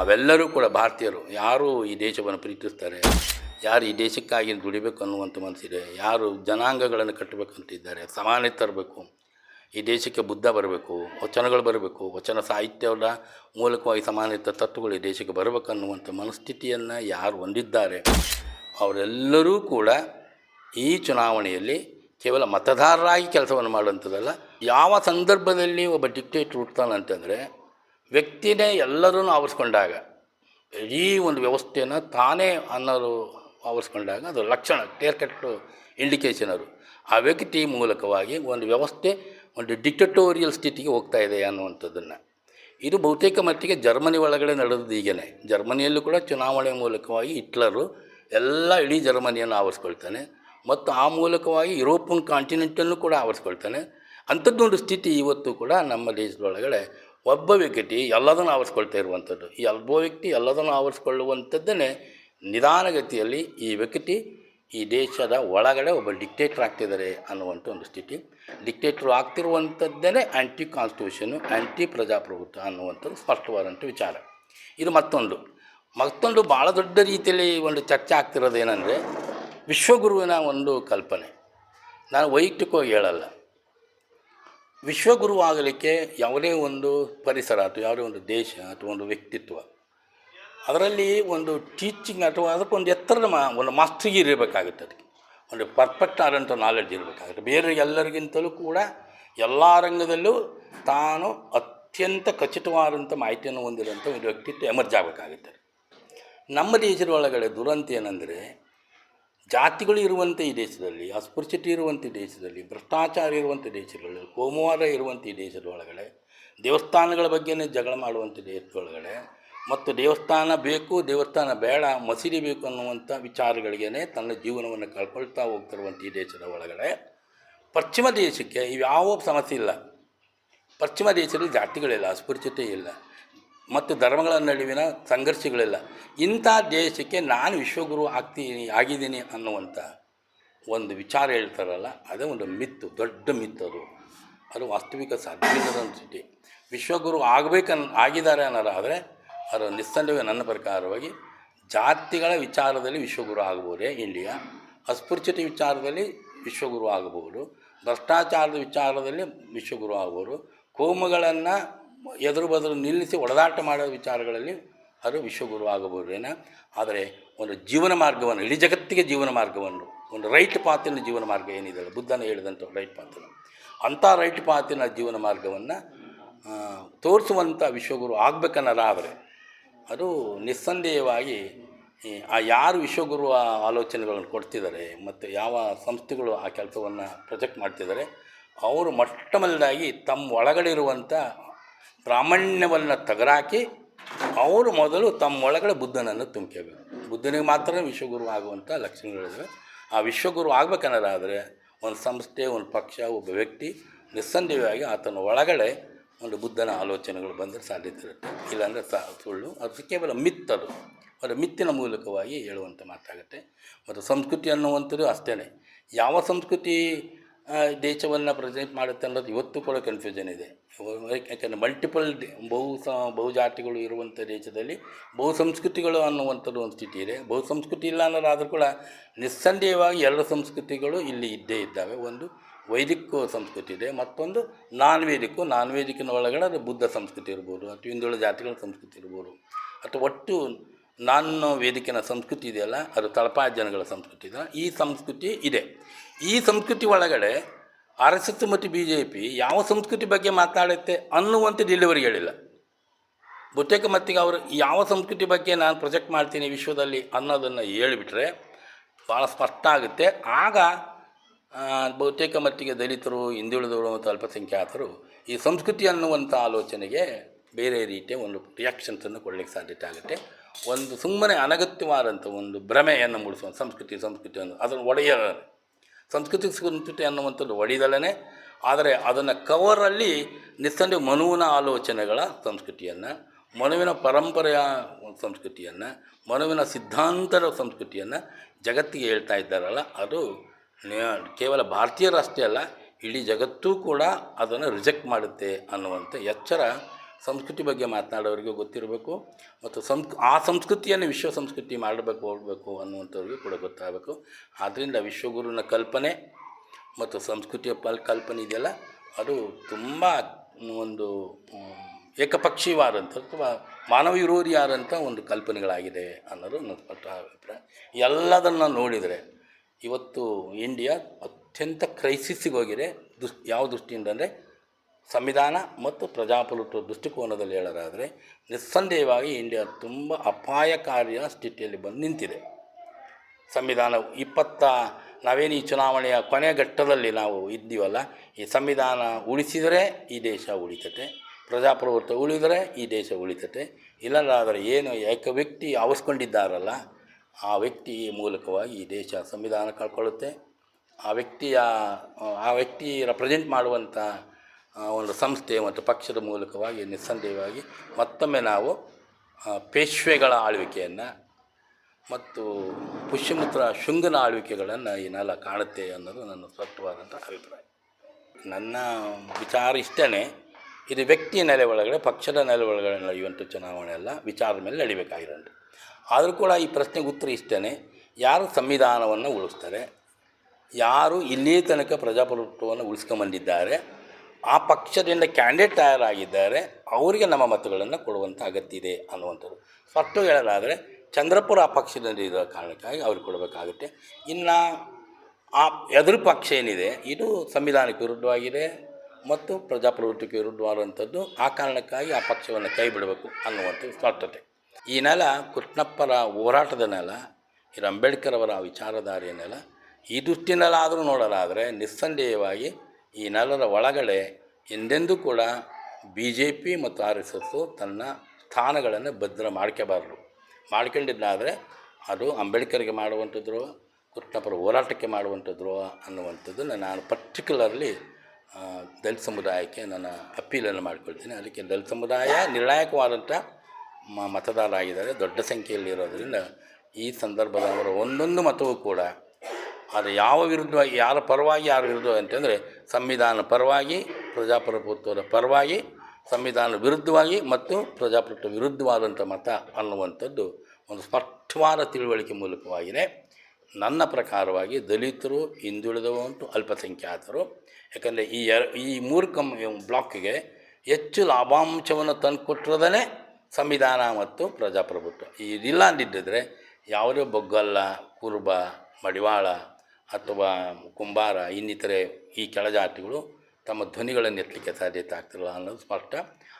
ನಾವೆಲ್ಲರೂ ಕೂಡ ಭಾರತೀಯರು, ಯಾರು ಈ ದೇಶವನ್ನು ಪ್ರೀತಿಸ್ತಾರೆ, ಯಾರು ಈ ದೇಶಕ್ಕಾಗಿ ದುಡಿಬೇಕು ಅನ್ನುವಂಥ ಮನಸ್ಸಿದೆ, ಯಾರು ಜನಾಂಗಗಳನ್ನು ಕಟ್ಟಬೇಕಂತಿದ್ದಾರೆ ಸಮಾನತೆ ತರಬೇಕು, ಈ ದೇಶಕ್ಕೆ ಬುದ್ಧ ಬರಬೇಕು, ವಚನಗಳು ಬರಬೇಕು, ವಚನ ಸಾಹಿತ್ಯದ ಮೂಲಕವಾಗಿ ಸಮಾನತೆ ತತ್ವಗಳು ಈ ದೇಶಕ್ಕೆ ಬರಬೇಕನ್ನುವಂಥ ಮನಸ್ಥಿತಿಯನ್ನು ಯಾರು ಹೊಂದಿದ್ದಾರೆ, ಅವರೆಲ್ಲರೂ ಕೂಡ ಈ ಚುನಾವಣೆಯಲ್ಲಿ ಕೇವಲ ಮತದಾರರಾಗಿ ಕೆಲಸವನ್ನು ಮಾಡುವಂಥದ್ದಲ್ಲ, ಯಾವ ಸಂದರ್ಭದಲ್ಲಿ ಒಬ್ಬ ಡಿಕ್ಟೇಟ್ ಹುಡ್ತಾನೆ ಅಂತಂದರೆ ವ್ಯಕ್ತಿನೇ ಎಲ್ಲರೂ ಆವರಿಸ್ಕೊಂಡಾಗ ಈ ಒಂದು ವ್ಯವಸ್ಥೆಯನ್ನು ತಾನೇ ಅನ್ನೋರು ಆವರಿಸ್ಕೊಂಡಾಗ ಅದು ಲಕ್ಷಣ ಕ್ಲಿಯರ್ ಕಟ್ ಇಂಡಿಕೇಶನ್ ಅದು. ಆ ವ್ಯಕ್ತಿ ಮೂಲಕವಾಗಿ ಒಂದು ವ್ಯವಸ್ಥೆ, ಒಂದು ಡಿಕ್ಟಟೋರಿಯಲ್ ಸ್ಥಿತಿಗೆ ಹೋಗ್ತಾ ಇದೆ ಅನ್ನುವಂಥದ್ದನ್ನು. ಇದು ಬಹುತೇಕ ಮಟ್ಟಿಗೆ ಜರ್ಮನಿ ಒಳಗಡೆ ನಡೆದದ್ದು ಈಗೇನೆ. ಜರ್ಮನಿಯಲ್ಲೂ ಕೂಡ ಚುನಾವಣೆ ಮೂಲಕವಾಗಿ ಹಿಟ್ಲರು ಎಲ್ಲ ಇಡೀ ಜರ್ಮನಿಯನ್ನು ಆವರಿಸ್ಕೊಳ್ತಾನೆ. ಮತ್ತು ಆ ಮೂಲಕವಾಗಿ ಯುರೋಪಿಯನ್ ಕಾಂಟಿನೆಂಟನ್ನು ಕೂಡ ಆವರಿಸ್ಕೊಳ್ತಾನೆ. ಅಂಥದ್ದೊಂದು ಸ್ಥಿತಿ ಇವತ್ತು ಕೂಡ ನಮ್ಮ ದೇಶದೊಳಗಡೆ ಒಬ್ಬ ವ್ಯಕ್ತಿ ಎಲ್ಲದನ್ನು ಆವರಿಸ್ಕೊಳ್ತಾ ಇರುವಂಥದ್ದು. ಈ ಒಬ್ಬ ವ್ಯಕ್ತಿ ಎಲ್ಲದನ್ನು ಆವರಿಸ್ಕೊಳ್ಳುವಂಥದ್ದನ್ನೇ ನಿಧಾನಗತಿಯಲ್ಲಿ ಈ ವ್ಯಕ್ತಿ ಈ ದೇಶದ ಒಳಗಡೆ ಒಬ್ಬ ಡಿಕ್ಟೇಟ್ರ್ ಆಗ್ತಿದ್ದಾರೆ ಅನ್ನುವಂಥ ಒಂದು ಸ್ಥಿತಿ. ಡಿಕ್ಟೇಟರ್ ಆಗ್ತಿರುವಂಥದ್ದೇ ಆ್ಯಂಟಿ ಕಾನ್ಸ್ಟಿಟ್ಯೂಷನು ಆ್ಯಂಟಿ ಪ್ರಜಾಪ್ರಭುತ್ವ ಅನ್ನುವಂಥದ್ದು ಸ್ಪಷ್ಟವಾದಂಥ ವಿಚಾರ. ಇದು ಮತ್ತೊಂದು. ಮತ್ತೊಂದು ಭಾಳ ದೊಡ್ಡ ರೀತಿಯಲ್ಲಿ ಒಂದು ಚರ್ಚೆ ಆಗ್ತಿರೋದೇನೆಂದರೆ ವಿಶ್ವಗುರುವಿನ ಒಂದು ಕಲ್ಪನೆ. ನಾನು ವೈಯಕ್ತಿಕವಾಗಿ ಹೇಳಲ್ಲ. ವಿಶ್ವಗುರು ಆಗಲಿಕ್ಕೆ ಯಾವುದೇ ಒಂದು ಪರಿಸರ ಅಥವಾ ಯಾವುದೇ ಒಂದು ದೇಶ ಅಥವಾ ಒಂದು ವ್ಯಕ್ತಿತ್ವ, ಅದರಲ್ಲಿ ಒಂದು ಟೀಚಿಂಗ್ ಅಥವಾ ಅದಕ್ಕೊಂದು ಎತ್ತರದ ಮಾ, ಒಂದು ಮಾಸ್ಟ್ರಿಗೆ ಇರಬೇಕಾಗುತ್ತೆ ಅದಕ್ಕೆ. ಒಂದು ಪರ್ಫೆಕ್ಟ್ ಆದಂಥ ನಾಲೆಡ್ಜ್ ಇರಬೇಕಾಗುತ್ತೆ. ಬೇರೆ ಎಲ್ಲರಿಗಿಂತಲೂ ಕೂಡ ಎಲ್ಲ ರಂಗದಲ್ಲೂ ತಾನು ಅತ್ಯಂತ ಖಚಿತವಾದಂಥ ಮಾಹಿತಿಯನ್ನು ಹೊಂದಿರುವಂಥ ಒಂದು ವ್ಯಕ್ತಿತ್ವ ಎಮರ್ಜ್ ಆಗಬೇಕಾಗುತ್ತೆ. ನಮ್ಮ ದೇಶದ ಒಳಗಡೆ ದುರಂತ ಏನಂದರೆ ಜಾತಿಗಳು ಇರುವಂಥ ಈ ದೇಶದಲ್ಲಿ, ಅಸ್ಪೃಶ್ಯತೆ ಇರುವಂಥ ದೇಶದಲ್ಲಿ, ಭ್ರಷ್ಟಾಚಾರ ಇರುವಂಥ ದೇಶಗಳಲ್ಲಿ ಕೋಮುವಾರ ಇರುವಂಥ ಈ ದೇಶದ ಒಳಗಡೆ, ದೇವಸ್ಥಾನಗಳ ಬಗ್ಗೆನೇ ಜಗಳ ಮಾಡುವಂಥ ದೇಶದೊಳಗಡೆ ಮತ್ತು ದೇವಸ್ಥಾನ ಬೇಕು, ದೇವಸ್ಥಾನ ಬೇಡ, ಮಸೀದಿ ಬೇಕು ಅನ್ನುವಂಥ ವಿಚಾರಗಳಿಗೇ ತನ್ನ ಜೀವನವನ್ನು ಕಳ್ಕೊಳ್ತಾ ಹೋಗ್ತಿರುವಂಥ ಈ ದೇಶದ ಒಳಗಡೆ. ಪಶ್ಚಿಮ ದೇಶಕ್ಕೆ ಇವ್ಯಾವ ಸಮಸ್ಯೆ ಇಲ್ಲ. ಪಶ್ಚಿಮ ದೇಶದಲ್ಲಿ ಜಾತಿಗಳಿಲ್ಲ, ಅಸ್ಪೃಶ್ಯತೆ ಇಲ್ಲ. ಮತ್ತು ಧರ್ಮಗಳ ನಡುವಿನ ಸಂಘರ್ಷಗಳಿಲ್ಲ. ಇಂಥ ದೇಶಕ್ಕೆ ನಾನು ವಿಶ್ವಗುರು ಆಗ್ತೀನಿ, ಆಗಿದ್ದೀನಿ ಅನ್ನುವಂಥ ಒಂದು ವಿಚಾರ ಹೇಳ್ತಾರಲ್ಲ, ಅದೇ ಒಂದು ಮಿತ್ತು, ದೊಡ್ಡ ಮಿತ್ತು ಅದು. ಅದು ವಾಸ್ತವಿಕ ಸಾಧ್ಯವಿಲ್ಲದ ಸ್ಥಿತಿ. ವಿಶ್ವಗುರು ಆಗಬೇಕನ್, ಆಗಿದ್ದಾರೆ ಅನ್ನಾರ ಆದರೆ ಅದರ ನಿಸ್ಸಂದೇಹ ನನ್ನ ಪ್ರಕಾರವಾಗಿ ಜಾತಿಗಳ ವಿಚಾರದಲ್ಲಿ ವಿಶ್ವಗುರು ಆಗಬಹುದೇ ಇಂಡಿಯಾ. ಅಸ್ಪೃಶ್ಯತೆ ವಿಚಾರದಲ್ಲಿ ವಿಶ್ವಗುರು ಆಗಬಹುದು ಭ್ರಷ್ಟಾಚಾರದ ವಿಚಾರದಲ್ಲಿ ವಿಶ್ವಗುರು ಆಗಬಹುದು ಕೋಮುಗಳನ್ನು ಎದುರು ಬದಲು ನಿಲ್ಲಿಸಿ ಒಡೆದಾಟ ಮಾಡೋ ವಿಚಾರಗಳಲ್ಲಿ ಅದು ವಿಶ್ವಗುರು ಆಗಬಹುದೇನ ಆದರೆ ಒಂದು ಜೀವನ ಮಾರ್ಗವನ್ನು, ಇಡೀ ಜಗತ್ತಿಗೆ ಜೀವನ ಮಾರ್ಗವನ್ನು, ಒಂದು ರೈಟ್ ಪಾತಿನ ಜೀವನ ಮಾರ್ಗ ಏನಿದೆ ಬುದ್ಧನ ಹೇಳಿದಂಥ ರೈಟ್ ಪಾತಿನ. ಅಂಥ ರೈಟ್ ಪಾತಿನ ಜೀವನ ಮಾರ್ಗವನ್ನು ತೋರಿಸುವಂಥ ವಿಶ್ವಗುರು ಆಗಬೇಕನ್ನೋದಾದರೆ ಅದು ನಿಸ್ಸಂದೇಹವಾಗಿ ಆ ಯಾರು ವಿಶ್ವಗುರು ಆ ಆಲೋಚನೆಗಳನ್ನು ಕೊಡ್ತಿದ್ದಾರೆ ಮತ್ತು ಯಾವ ಸಂಸ್ಥೆಗಳು ಆ ಕೆಲಸವನ್ನು ಪ್ರೊಜೆಕ್ಟ್ ಮಾಡ್ತಿದ್ದಾರೆ, ಅವರು ಮೊಟ್ಟ ಮೊದಲಾಗಿ ತಮ್ಮ ಒಳಗಡೆ ಇರುವಂಥ ಪ್ರಾಮಾಣ್ಯವನ್ನು ತಗರಾಕಿ ಅವರು ಮೊದಲು ತಮ್ಮೊಳಗಡೆ ಬುದ್ಧನನ್ನು ತುಂಬ್ಕೋಬೇಕು. ಬುದ್ಧನಿಗೆ ಮಾತ್ರ ವಿಶ್ವಗುರು ಆಗುವಂಥ ಲಕ್ಷಣಗಳಿವೆ ಆ ವಿಶ್ವಗುರು ಆಗಬೇಕನ್ನೋದಾದರೆ ಒಂದು ಸಂಸ್ಥೆ, ಒಂದು ಪಕ್ಷ, ಒಬ್ಬ ವ್ಯಕ್ತಿ ನಿಸ್ಸಂದೇಹವಾಗಿ ಆತನ ಒಳಗಡೆ ಒಂದು ಬುದ್ಧನ ಆಲೋಚನೆಗಳು ಬಂದರೆ ಸಾಧ್ಯತೆ ಇರುತ್ತೆ. ಇಲ್ಲಾಂದರೆ ಸಾ ಸುಳ್ಳು. ಅದು ಕೇವಲ ಮಿತ್ತದು ಅದು. ಮಿತ್ತಿನ ಮೂಲಕವಾಗಿ ಹೇಳುವಂಥ ಮಾತಾಗುತ್ತೆ. ಮತ್ತು ಸಂಸ್ಕೃತಿ ಅನ್ನುವಂಥದ್ದು ಅಷ್ಟೇ ಯಾವ ಸಂಸ್ಕೃತಿ ದೇಶವನ್ನು ಪ್ರೆಸೆಂಟ್ ಮಾಡುತ್ತೆ ಅನ್ನೋದು ಇವತ್ತು ಕೂಡ ಕನ್ಫ್ಯೂಷನ್ ಇದೆ. ಯಾಕಂದರೆ ಮಲ್ಟಿಪಲ್ ಬಹು ಸ, ಬಹುಜಾತಿಗಳು ಇರುವಂಥ ದೇಶದಲ್ಲಿ ಬಹು ಸಂಸ್ಕೃತಿಗಳು ಅನ್ನುವಂಥದ್ದು ಒಂದು ಸ್ಥಿತಿ ಇದೆ. ಬಹು ಸಂಸ್ಕೃತಿ ಇಲ್ಲ ಅನ್ನೋದಾದರೂ ಕೂಡ ನಿಸ್ಸಂದೇಹವಾಗಿ ಎರಡು ಸಂಸ್ಕೃತಿಗಳು ಇಲ್ಲಿ ಇದ್ದೇ ಇದ್ದಾವೆ. ಒಂದು ವೈದಿಕ ಸಂಸ್ಕೃತಿ ಇದೆ, ಮತ್ತೊಂದು ನಾನ್ ವೇದಿಕ್ಕು ನಾನ್ ವೇದಿಕಿನ ಒಳಗಡೆ ಅದು ಬುದ್ಧ ಸಂಸ್ಕೃತಿ ಇರ್ಬೋದು, ಅಥವಾ ಹಿಂದುಳಿದ ಜಾತಿಗಳ ಸಂಸ್ಕೃತಿ ಇರ್ಬೋದು, ಅಥವಾ ಒಟ್ಟು ನಾನ್ ವೇದಿಕಿನ ಸಂಸ್ಕೃತಿ ಇದೆಯಲ್ಲ, ಅದು ತಳಪಾಯ ಜನಗಳ ಸಂಸ್ಕೃತಿ ಇದೆ. ಈ ಸಂಸ್ಕೃತಿ ಇದೆ. ಈ ಸಂಸ್ಕೃತಿ ಒಳಗಡೆ ಆರ್ ಎಸ್ ಎಸ್ ಮತ್ತು ಬಿ ಜೆ ಪಿ ಯಾವ ಸಂಸ್ಕೃತಿ ಬಗ್ಗೆ ಮಾತಾಡುತ್ತೆ ಅನ್ನುವಂಥದ್ದು ಡಿಲಿವರಿ ಹೇಳಿಲ್ಲ. ಬಹುತೇಕ ಮತ್ತಿಗೆ ಅವರು ಯಾವ ಸಂಸ್ಕೃತಿ ಬಗ್ಗೆ ನಾನು ಪ್ರೊಜೆಕ್ಟ್ ಮಾಡ್ತೀನಿ ವಿಶ್ವದಲ್ಲಿ ಅನ್ನೋದನ್ನು ಹೇಳಿಬಿಟ್ರೆ ಭಾಳ ಸ್ಪಷ್ಟ ಆಗುತ್ತೆ. ಆಗ ಬಹುತೇಕ ಮಟ್ಟಿಗೆ ದಲಿತರು, ಹಿಂದುಳಿದವರು ಮತ್ತು ಅಲ್ಪಸಂಖ್ಯಾತರು ಈ ಸಂಸ್ಕೃತಿ ಅನ್ನುವಂಥ ಆಲೋಚನೆಗೆ ಬೇರೆ ರೀತಿಯ ಒಂದು ರಿಯಾಕ್ಷನ್ಸನ್ನು ಕೊಡಲಿಕ್ಕೆ ಸಾಧ್ಯತೆ ಆಗುತ್ತೆ. ಒಂದು ಸುಮ್ಮನೆ ಅನಗತ್ಯವಾದಂಥ ಒಂದು ಭ್ರಮೆಯನ್ನು ಮೂಡಿಸುವ ಸಂಸ್ಕೃತಿ ಸಂಸ್ಕೃತಿ ಅನ್ನೋದು ಅದನ್ನು ಒಡೆಯ ಸಂಸ್ಕೃತಿ ಸಂಸ್ಕೃತಿ ಅನ್ನುವಂಥದ್ದು ಒಡಿದಲೇ ಆದರೆ ಅದನ್ನು ಕವರಲ್ಲಿ ನಿಸ್ಸಂದೇಹ ಮನುವಿನ ಆಲೋಚನೆಗಳ ಸಂಸ್ಕೃತಿಯನ್ನು, ಮನುವಿನ ಪರಂಪರೆಯ ಸಂಸ್ಕೃತಿಯನ್ನು, ಮನುವಿನ ಸಿದ್ಧಾಂತದ ಸಂಸ್ಕೃತಿಯನ್ನು ಜಗತ್ತಿಗೆ ಹೇಳ್ತಾ ಇದ್ದಾರಲ್ಲ, ಅದು ಕೇವಲ ಭಾರತೀಯರಷ್ಟೇ ಅಲ್ಲ, ಇಡೀ ಜಗತ್ತೂ ಕೂಡ ಅದನ್ನು ರಿಜೆಕ್ಟ್ ಮಾಡುತ್ತೆ ಅನ್ನುವಂಥ ಎಚ್ಚರ ಸಂಸ್ಕೃತಿ ಬಗ್ಗೆ ಮಾತನಾಡೋರಿಗೂ ಗೊತ್ತಿರಬೇಕು ಮತ್ತು ಸಂಸ್ ಆ ಸಂಸ್ಕೃತಿಯನ್ನು ವಿಶ್ವ ಸಂಸ್ಕೃತಿ ಮಾಡಬೇಕು, ಹೋಗಬೇಕು ಅನ್ನುವಂಥವ್ರಿಗೆ ಕೂಡ ಗೊತ್ತಾಗಬೇಕು. ಆದ್ದರಿಂದ ವಿಶ್ವಗುರುವಿನ ಕಲ್ಪನೆ ಮತ್ತು ಸಂಸ್ಕೃತಿಯ ಪಲ್, ಕಲ್ಪನೆ ಇದೆಯಲ್ಲ, ಅದು ತುಂಬ ಒಂದು ಏಕಪಕ್ಷೀಯವಾದಂಥ ಅಥವಾ ಮಾನವ ವಿರೋಧಿಯಾದಂಥ ಒಂದು ಕಲ್ಪನೆಗಳಾಗಿದೆ ಅನ್ನೋದು ನನ್ನ ಸ್ಪಷ್ಟ ಅಭಿಪ್ರಾಯ. ಎಲ್ಲದನ್ನು ನೋಡಿದರೆ ಇವತ್ತು ಇಂಡಿಯಾ ಅತ್ಯಂತ ಕ್ರೈಸಿಸ್ಸಿಗೆ ಹೋಗಿದೆ ದುಸ್ ಯಾವ ದೃಷ್ಟಿಯಿಂದ ಅಂದರೆ ಸಂವಿಧಾನ ಮತ್ತು ಪ್ರಜಾಪ್ರಭುತ್ವ ದೃಷ್ಟಿಕೋನದಲ್ಲಿ ಹೇಳೋದಾದರೆ, ನಿಸ್ಸಂದೇಹವಾಗಿ ಇಂಡಿಯಾ ತುಂಬ ಅಪಾಯಕಾರಿಯ ಸ್ಥಿತಿಯಲ್ಲಿ ಬಂದು ನಿಂತಿದೆ. ಸಂವಿಧಾನ ಇಪ್ಪತ್ತ, ನಾವೇನು ಈ ಚುನಾವಣೆಯ ಕೊನೆ ಘಟ್ಟದಲ್ಲಿ ನಾವು ಇದ್ದೀವಲ್ಲ, ಈ ಸಂವಿಧಾನ ಉಳಿಸಿದರೆ ಈ ದೇಶ ಉಳಿತತೆ, ಪ್ರಜಾಪ್ರಭುತ್ವ ಉಳಿದರೆ ಈ ದೇಶ ಉಳಿತತೆ ಇಲ್ಲದಾದರೆ ಏನು ಏಕ ವ್ಯಕ್ತಿ ಆವರಿಸ್ಕೊಂಡಿದ್ದಾರಲ್ಲ, ಆ ವ್ಯಕ್ತಿ ಮೂಲಕವಾಗಿ ಈ ದೇಶ ಸಂವಿಧಾನ ಕಳ್ಕೊಳ್ಳುತ್ತೆ. ಆ ವ್ಯಕ್ತಿಯ, ಆ ವ್ಯಕ್ತಿ ರೆಪ್ರೆಸೆಂಟ್ ಮಾಡುವಂಥ ಒಂದು ಸಂಸ್ಥೆ ಮತ್ತು ಪಕ್ಷದ ಮೂಲಕವಾಗಿ ನಿಸ್ಸಂದೇಹವಾಗಿ ಮತ್ತೊಮ್ಮೆ ನಾವು ಪೇಶ್ವೆಗಳ ಆಳ್ವಿಕೆಯನ್ನು ಮತ್ತು ಪುಷ್ಯಮಿತ್ರ ಶುಂಗನ ಆಳ್ವಿಕೆಗಳನ್ನು ಈ ನೆಲ ಕಾಣುತ್ತೆ ಅನ್ನೋದು ನನ್ನ ಸ್ಪಷ್ಟವಾದಂಥ ಅಭಿಪ್ರಾಯ. ನನ್ನ ವಿಚಾರ ಇಷ್ಟೇ ಇದು ವ್ಯಕ್ತಿಯ ನೆಲೆ ಒಳಗಡೆ, ಪಕ್ಷದ ನೆಲೆ ಒಳಗಡೆ ನಡೆಯುವಂಥ ಚುನಾವಣೆ ಎಲ್ಲ ವಿಚಾರದ ಮೇಲೆ ನಡಿಬೇಕಾಗಿರೋದು ಆದರೂ ಕೂಡ ಈ ಪ್ರಶ್ನೆಗೆ ಉತ್ತರ ಇಷ್ಟೇ ಯಾರು ಸಂವಿಧಾನವನ್ನು ಉಳಿಸ್ತಾರೆ? ಯಾರು ಇಲ್ಲಿಯ ತನಕ ಪ್ರಜಾಪ್ರಭುತ್ವವನ್ನು ಉಳಿಸ್ಕೊಂಬಂದಿದ್ದಾರೆ? ಆ ಪಕ್ಷದಿಂದ ಕ್ಯಾಂಡಿಡೇಟ್ ತಯಾರಾಗಿದ್ದಾರೆ, ಅವರಿಗೆ ನಮ್ಮ ಮತಗಳನ್ನು ಕೊಡುವಂಥ ಅಗತ್ಯ ಇದೆ ಅನ್ನುವಂಥದ್ದು ಫಸ್ಟು ಹೇಳೋದಾದರೆ ಚಂದ್ರಪುರ ಆ ಪಕ್ಷದಲ್ಲಿ ಇರೋ ಕಾರಣಕ್ಕಾಗಿ ಅವ್ರಿಗೆ ಕೊಡಬೇಕಾಗುತ್ತೆ. ಇನ್ನು ಆ ಎದುರು ಪಕ್ಷ ಏನಿದೆ, ಇದು ಸಂವಿಧಾನಕ್ಕೆ ವಿರುದ್ಧವಾಗಿದೆ ಮತ್ತು ಪ್ರಜಾಪ್ರಭುತ್ವಕ್ಕೆ ವಿರುದ್ಧವಾದಂಥದ್ದು ಆ ಕಾರಣಕ್ಕಾಗಿ ಆ ಪಕ್ಷವನ್ನು ಕೈ ಬಿಡಬೇಕು ಅನ್ನುವಂಥದ್ದು ಸ್ಪಷ್ಟತೆ ಈ ನೆಲ ಕೃಷ್ಣಪ್ಪರ ಹೋರಾಟದ ನೆಲ ಇದು ಅಂಬೇಡ್ಕರ್ ಅವರ ವಿಚಾರಧಾರೆಯ ನೆಲ, ಈ ದೃಷ್ಟಿನಲ್ಲಾದರೂ ನೋಡಲಾದರೆ ನಿಸ್ಸಂದೇಹವಾಗಿ ಈ ನೆಲದ ಒಳಗಡೆ ಎಂದೆಂದೂ ಕೂಡ ಬಿ ಜೆ ಪಿ ಮತ್ತು ಆರ್ ಎಸ್ ಎಸ್ಸು ತನ್ನ ಸ್ಥಾನಗಳನ್ನು ಭದ್ರ ಮಾಡ್ಕೋಬಾರ್ದು ಮಾಡ್ಕೊಂಡಿದ್ದಾದರೆ ಅದು ಅಂಬೇಡ್ಕರ್ಗೆ ಮಾಡುವಂಥದ್ರು ಕೃಷ್ಣಪ್ಪರ ಹೋರಾಟಕ್ಕೆ ಮಾಡುವಂಥದ್ರು ಅನ್ನುವಂಥದ್ದನ್ನು ನಾನು ಪರ್ಟಿಕ್ಯುಲರ್ಲಿ ದಲಿತ ಸಮುದಾಯಕ್ಕೆ ನನ್ನ ಅಪೀಲನ್ನು ಮಾಡ್ಕೊಳ್ತೀನಿ. ಅದಕ್ಕೆ ದಲಿತ ಸಮುದಾಯ ನಿರ್ಣಾಯಕವಾದಂಥ ಮ ಮತದಾರ ಆಗಿದ್ದಾರೆ ದೊಡ್ಡ ಸಂಖ್ಯೆಯಲ್ಲಿ ಇರೋದರಿಂದ ಈ ಸಂದರ್ಭದ ಅವರ ಒಂದೊಂದು ಮತವೂ ಕೂಡ ಅದು ಯಾವ ವಿರುದ್ಧವಾಗಿ ಯಾರ ಪರವಾಗಿ, ಯಾರ ವಿರುದ್ಧ ಅಂತಂದರೆ ಸಂವಿಧಾನ ಪರವಾಗಿ, ಪ್ರಜಾಪ್ರಭುತ್ವದ ಪರವಾಗಿ, ಸಂವಿಧಾನ ವಿರುದ್ಧವಾಗಿ ಮತ್ತು ಪ್ರಜಾಪ್ರಭುತ್ವ ವಿರುದ್ಧವಾದಂಥ ಮತ ಅನ್ನುವಂಥದ್ದು ಒಂದು ಸ್ಪಷ್ಟವಾದ ತಿಳುವಳಿಕೆ ಮೂಲಕವಾಗಿದೆ. ನನ್ನ ಪ್ರಕಾರವಾಗಿ ದಲಿತರು ಹಿಂದುಳಿದವಂತೂ ಅಲ್ಪಸಂಖ್ಯಾತರು. ಯಾಕಂದರೆ ಈ ಎರ, ಈ ಮೂರು ಕಮ್ ಬ್ಲಾಕ್ಗೆ ಹೆಚ್ಚು ಲಾಭಾಂಶವನ್ನು ತಂದುಕೊಟ್ಟಿರೋದೇ ಸಂವಿಧಾನ ಮತ್ತು ಪ್ರಜಾಪ್ರಭುತ್ವ. ಇದಿಲ್ಲ ಅಂದಿದ್ದರೆ ಯಾವುದೇ ಬೊಗ್ಗಲ್ಲ, ಕುರುಬ, ಮಡಿವಾಳ ಅಥವಾ ಕುಂಬಾರ, ಇನ್ನಿತರೆ ಈ ಕೆಳಜಾತಿಗಳು ತಮ್ಮ ಧ್ವನಿಗಳನ್ನು ಎತ್ತಲಿಕ್ಕೆ ಸಾಧ್ಯತೆ ಆಗ್ತಿರಲ್ಲ ಅನ್ನೋದು ಸ್ಪಷ್ಟ.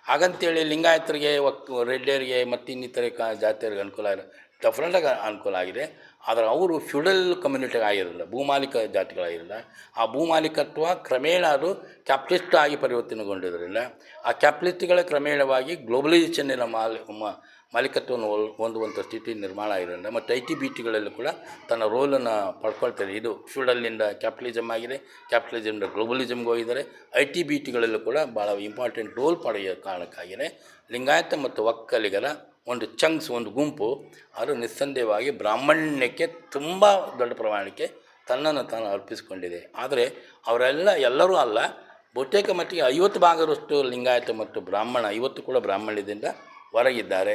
ಹಾಗಂತೇಳಿ ಲಿಂಗಾಯತರಿಗೆ ಒಕ್ ರೆಡ್ಡಿಯರಿಗೆ ಮತ್ತು ಇನ್ನಿತರೆ ಕ, ಜಾತಿಯರಿಗೆ ಅನುಕೂಲ ಡೆಫ್ರೆಂಟಾಗಿ ಅನುಕೂಲ ಆಗಿದೆ. ಆದರೆ ಅವರು ಫ್ಯೂಡಲ್ ಕಮ್ಯುನಿಟಿಗೆ ಆಗಿರಲಿಲ್ಲ, ಭೂಮಾಲಿಕ ಜಾತಿಗಳಾಗಿರಲಿಲ್ಲ. ಆ ಭೂಮಾಲಿಕತ್ವ ಕ್ರಮೇಣ ಅದು ಕ್ಯಾಪಿಟಲಿಸ್ಟ್ ಆಗಿ ಪರಿವರ್ತನೆಗೊಂಡಿದ್ದರಿಂದ ಆ ಕ್ಯಾಪಿಟಲಿಸ್ಟ್ಗಳ ಕ್ರಮೇಣವಾಗಿ ಗ್ಲೋಬಲೈಸೇಷನ್ನಿನ ಮಾಲಿ ಮಾಲೀಕತ್ವವನ್ನು ಹೊಲ್ ಹೊಂದುವಂಥ ಸ್ಥಿತಿ ನಿರ್ಮಾಣ ಆಗಿರೋದ್ರಿಂದ, ಮತ್ತು ಐ ಟಿ ಬಿ ಟಿಗಳಲ್ಲೂ ಕೂಡ ತನ್ನ ರೋಲನ್ನು ಪಡ್ಕೊಳ್ತಾರೆ. ಇದು ಫ್ಯೂಡಲ್ನಿಂದ ಕ್ಯಾಪಿಟಲಿಸಮ್ ಆಗಿದೆ. ಕ್ಯಾಪಿಟಲಿಸಮ್ನಿಂದ ಗ್ಲೋಬಲಿಸಮ್ಗೆ ಹೋಗಿದ್ದಾರೆ. ಐ ಟಿ ಬಿ ಟಿಗಳಲ್ಲೂ ಕೂಡ ಭಾಳ ಇಂಪಾರ್ಟೆಂಟ್ ರೋಲ್ ಪಡೆಯೋ ಕಾರಣಕ್ಕಾಗಿದೆ ಲಿಂಗಾಯತ ಮತ್ತು ಒಕ್ಕಲಿಗರ ಒಂದು ಚಂಗ್ಸ್ ಒಂದು ಗುಂಪು ಅದು ನಿಸ್ಸಂದೇಹವಾಗಿ ಬ್ರಾಹ್ಮಣ್ಯಕ್ಕೆ ತುಂಬ ದೊಡ್ಡ ಪ್ರಮಾಣಕ್ಕೆ ತನ್ನನ್ನು ತಾನು ಅರ್ಪಿಸಿಕೊಂಡಿದೆ. ಆದರೆ ಅವರೆಲ್ಲ ಎಲ್ಲರೂ ಅಲ್ಲ, ಬಹುತೇಕ ಮಟ್ಟಿಗೆ ಐವತ್ತು ಭಾಗದಷ್ಟು ಲಿಂಗಾಯತ ಮತ್ತು ಬ್ರಾಹ್ಮಣ ಇವತ್ತು ಕೂಡ ಬ್ರಾಹ್ಮಣ್ಯದಿಂದ ಹೊರಗಿದ್ದಾರೆ.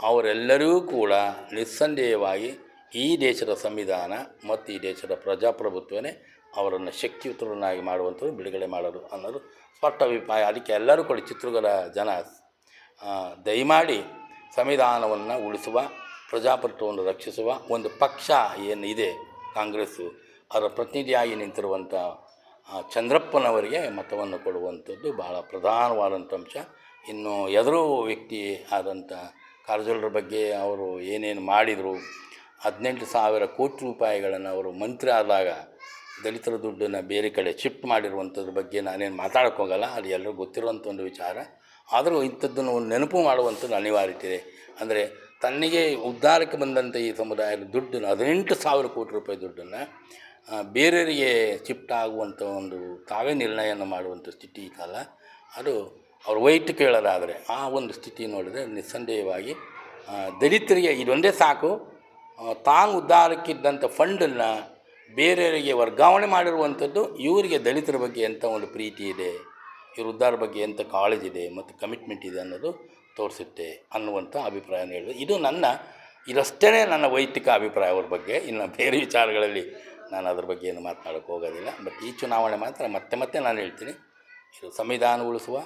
ಅವರೆಲ್ಲರೂ ಕೂಡ ನಿಸ್ಸಂದೇಹವಾಗಿ ಈ ದೇಶದ ಸಂವಿಧಾನ ಮತ್ತು ಈ ದೇಶದ ಪ್ರಜಾಪ್ರಭುತ್ವನೇ ಅವರನ್ನು ಶಕ್ತಿಯುತರನ್ನಾಗಿ ಮಾಡುವಂಥದ್ದು ಬಿಡುಗಡೆ ಮಾಡೋದು ಅನ್ನೋದು ಸ್ಪಷ್ಟ ಅಭಿಪ್ರಾಯ. ಅದಕ್ಕೆ ಎಲ್ಲರೂ ಕೂಡ ಚಿತ್ರದುರ್ಗದ ಜನ ದಯಮಾಡಿ ಸಂವಿಧಾನವನ್ನು ಉಳಿಸುವ, ಪ್ರಜಾಪ್ರಭುತ್ವವನ್ನು ರಕ್ಷಿಸುವ ಒಂದು ಪಕ್ಷ ಏನಿದೆ ಕಾಂಗ್ರೆಸ್ಸು ಅದರ ಪ್ರತಿನಿಧಿಯಾಗಿ ನಿಂತಿರುವಂಥ ಚಂದ್ರಪ್ಪನವರಿಗೆ ಮತವನ್ನು ಕೊಡುವಂಥದ್ದು ಬಹಳ ಪ್ರಧಾನವಾದಂಥ ಅಂಶ. ಇನ್ನು ಎದುರು ವ್ಯಕ್ತಿ ಆದಂಥ ಕಾರಜೋಳರ ಬಗ್ಗೆ ಅವರು ಏನೇನು ಮಾಡಿದರು, ಹದಿನೆಂಟು ಸಾವಿರ ಕೋಟಿ ರೂಪಾಯಿಗಳನ್ನು ಅವರು ಮಂತ್ರಿ ಆದಾಗ ದಲಿತರ ದುಡ್ಡನ್ನು ಬೇರೆ ಕಡೆ ಶಿಫ್ಟ್ ಮಾಡಿರುವಂಥದ್ರ ಬಗ್ಗೆ ನಾನೇನು ಮಾತಾಡೋಕ್ಕೋಗಲ್ಲ ಅದು ಎಲ್ಲರಿಗೂ ಗೊತ್ತಿರುವಂಥ ಒಂದು ವಿಚಾರ. ಆದರೂ ಇಂಥದ್ದನ್ನು ಒಂದು ನೆನಪು ಮಾಡುವಂಥದ್ದು ಅನಿವಾರ್ಯತೆ ಇದೆ. ಅಂದರೆ ತನ್ನಿಗೆ ಉದ್ಧಾರಕ್ಕೆ ಬಂದಂಥ ಈ ಸಮುದಾಯದ ದುಡ್ಡನ್ನು, ಹದಿನೆಂಟು ಸಾವಿರ ಕೋಟಿ ರೂಪಾಯಿ ದುಡ್ಡನ್ನು ಬೇರೆಯವರಿಗೆ ಶಿಫ್ಟ್ ಆಗುವಂಥ ಒಂದು ತಾವೇ ನಿರ್ಣಯವನ್ನು ಮಾಡುವಂಥ ಸ್ಥಿತಿ ಕಾಲ. ಅದು ಅವ್ರ ವೈಯಕ್ತಿಕ ಹೇಳೋದಾದರೆ ಆ ಒಂದು ಸ್ಥಿತಿ ನೋಡಿದರೆ ನಿಸ್ಸಂದೇಹವಾಗಿ ದಲಿತರಿಗೆ ಇದೊಂದೇ ಸಾಕು. ತಾನು ಉದ್ಧಾರಕ್ಕಿದ್ದಂಥ ಫಂಡನ್ನು ಬೇರೆಯವರಿಗೆ ವರ್ಗಾವಣೆ ಮಾಡಿರುವಂಥದ್ದು ಇವರಿಗೆ ದಲಿತರ ಬಗ್ಗೆ ಎಂಥ ಒಂದು ಪ್ರೀತಿ ಇದೆ, ಇವ್ರ ಉದ್ಧಾರ ಬಗ್ಗೆ ಎಂಥ ಕಾಳಜಿದೆ ಮತ್ತು ಕಮಿಟ್ಮೆಂಟ್ ಇದೆ ಅನ್ನೋದು ತೋರಿಸುತ್ತೆ ಅನ್ನುವಂಥ ಅಭಿಪ್ರಾಯನ ಹೇಳಿದೆ ಇದು ನನ್ನ ಇದಷ್ಟೇ ನನ್ನ ವೈಯಕ್ತಿಕ ಅಭಿಪ್ರಾಯ ಅವ್ರ ಬಗ್ಗೆ. ಇನ್ನು ಬೇರೆ ವಿಚಾರಗಳಲ್ಲಿ ನಾನು ಅದ್ರ ಬಗ್ಗೆ ಏನು ಮಾತನಾಡೋಕ್ಕೆ ಹೋಗೋದಿಲ್ಲ. ಬಟ್ ಈ ಚುನಾವಣೆ ಮಾತ್ರ ಮತ್ತೆ ಮತ್ತೆ ನಾನು ಹೇಳ್ತೀನಿ. ಇದು ಸಂವಿಧಾನ ಉಳಿಸುವ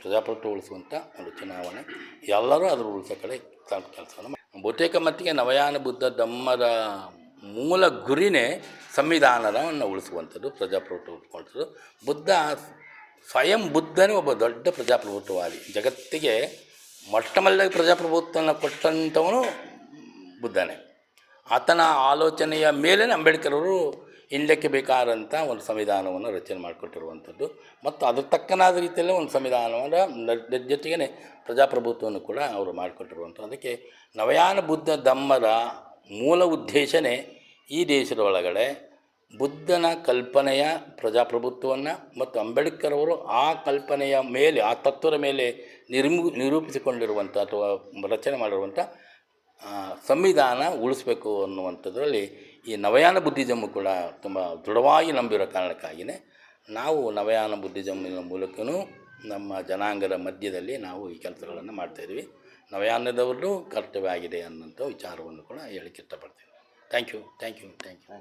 ಪ್ರಜಾಪ್ರಭುತ್ವ ಉಳಿಸುವಂಥ ಒಂದು ಚುನಾವಣೆ. ಎಲ್ಲರೂ ಅದ್ರ ಉಳಿಸೋ ಕಡೆ ಕೆಲಸವನ್ನು ಬಹುತೇಕ ಮಟ್ಟಿಗೆ ನವಯಾನ ಬುದ್ಧ ಧಮ್ಮದ ಮೂಲ ಗುರಿನೇ ಸಂವಿಧಾನವನ್ನು ಉಳಿಸುವಂಥದ್ದು, ಪ್ರಜಾಪ್ರಭುತ್ವ ಉಳಿಸುವಂಥದ್ದು ಬುದ್ಧ ಸ್ವಯಂ ಬುದ್ಧನೇ ಒಬ್ಬ ದೊಡ್ಡ ಪ್ರಜಾಪ್ರಭುತ್ವವಾದಿ. ಜಗತ್ತಿಗೆ ಮೊಟ್ಟ ಮೊದಲಾಗಿ ಪ್ರಜಾಪ್ರಭುತ್ವವನ್ನು ಕೊಟ್ಟಂಥವನು ಬುದ್ಧನೇ. ಆತನ ಆಲೋಚನೆಯ ಮೇಲೇ ಅಂಬೇಡ್ಕರ್ ಅವರು ಹಿಂದಕ್ಕೆ ಬೇಕಾದಂಥ ಒಂದು ಸಂವಿಧಾನವನ್ನು ರಚನೆ ಮಾಡಿಕೊಟ್ಟಿರುವಂಥದ್ದು. ಮತ್ತು ಅದ್ರ ತಕ್ಕನಾದ ರೀತಿಯಲ್ಲೇ ಒಂದು ಸಂವಿಧಾನವನ್ನು ಜೊತೆಗೇ ಪ್ರಜಾಪ್ರಭುತ್ವವನ್ನು ಕೂಡ ಅವರು ಮಾಡಿಕೊಟ್ಟಿರುವಂಥ ಅದಕ್ಕೆ ನವಯಾನ ಬುದ್ಧ ಧಮ್ಮದ ಮೂಲ ಉದ್ದೇಶನೇ ಈ ದೇಶದ ಒಳಗಡೆ ಬುದ್ಧನ ಕಲ್ಪನೆಯ ಪ್ರಜಾಪ್ರಭುತ್ವವನ್ನು ಮತ್ತು ಅಂಬೇಡ್ಕರ್ ಅವರು ಆ ಕಲ್ಪನೆಯ ಮೇಲೆ, ಆ ತತ್ವದ ಮೇಲೆ ನಿರ್ಮು, ನಿರೂಪಿಸಿಕೊಂಡಿರುವಂಥ ಅಥವಾ ರಚನೆ ಮಾಡಿರುವಂಥ ಸಂವಿಧಾನ ಉಳಿಸ್ಬೇಕು ಅನ್ನುವಂಥದ್ರಲ್ಲಿ ಈ ನವಯಾನ ಬುದ್ಧಿಜಮ್ ಕೂಡ ತುಂಬ ದೃಢವಾಗಿ ನಂಬಿರೋ ಕಾರಣಕ್ಕಾಗಿಯೇ ನಾವು ನವಯಾನ ಬುದ್ಧಿಜಮ್ಮಿನ ಮೂಲಕವೂ ನಮ್ಮ ಜನಾಂಗದ ಮಧ್ಯದಲ್ಲಿ ನಾವು ಈ ಕೆಲಸಗಳನ್ನು ಮಾಡ್ತಾಯಿದ್ವಿ ನವಯಾನದವರು ಕರ್ತವ್ಯ ಆಗಿದೆ ಅನ್ನೋಂಥ ವಿಚಾರವನ್ನು ಕೂಡ ಹೇಳಕ್ಕೆ ಇಷ್ಟಪಡ್ತೀನಿ. Thank you thank you thank you